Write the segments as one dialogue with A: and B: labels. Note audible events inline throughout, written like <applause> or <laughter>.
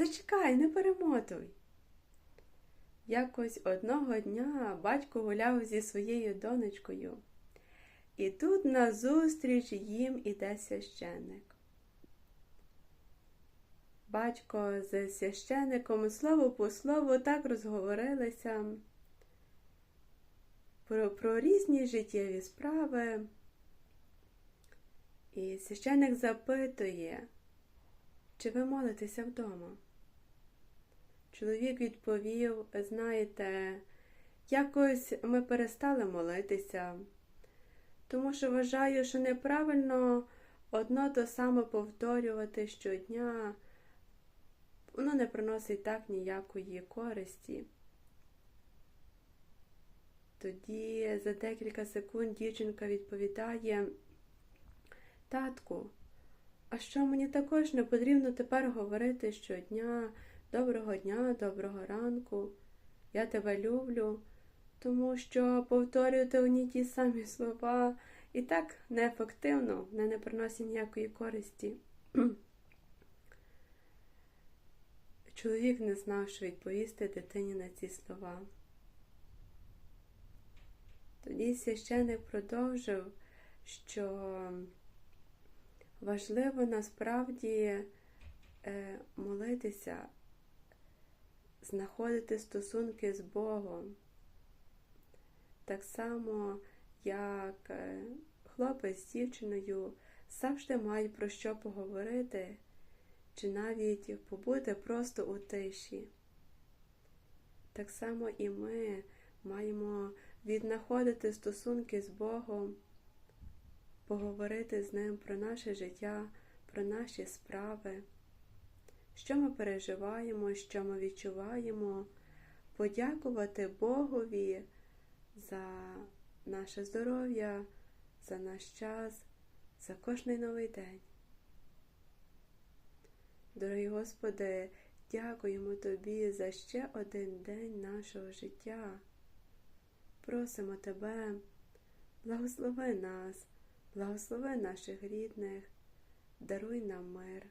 A: Зачекай, не перемотуй. Якось одного дня батько гуляв зі своєю донечкою, і тут назустріч їм іде священник. Батько з священником слово по слову так розговорилися про, про різні життєві справи. І священник запитує, чи ви молитеся вдома? Чоловік відповів, знаєте, якось ми перестали молитися, тому що вважаю, що неправильно одно то саме повторювати щодня, воно не приносить так ніякої користі. Тоді за декілька секунд дівчинка відповідає, татку, а що мені також не потрібно тепер говорити щодня доброго дня, доброго ранку, я тебе люблю, тому що повторювати одні ті самі слова і так неефективно, не, не приносить ніякої користі. <clears throat> Чоловік не знав, що відповісти дитині на ці слова. Тоді священик продовжив, що важливо насправді е, молитися, знаходити стосунки з Богом. Так само, як е, хлопець з дівчиною завжди мають про що поговорити, чи навіть побути просто у тиші. Так само і ми маємо віднаходити стосунки з Богом, поговорити з Ним про наше життя, про наші справи, що ми переживаємо, що ми відчуваємо, подякувати Богові за наше здоров'я, за наш час, за кожний новий день. Дорогий Господи, дякуємо Тобі за ще один день нашого життя. Просимо Тебе, благослови нас, благослови наших рідних, даруй нам мир.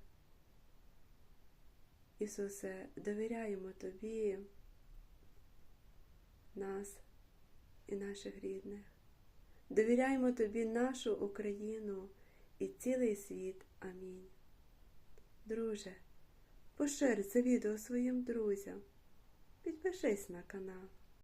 A: Ісусе, довіряємо Тобі, нас і наших рідних. Довіряємо Тобі нашу Україну і цілий світ. Амінь. Друже, пошир це відео своїм друзям. Підпишись на канал.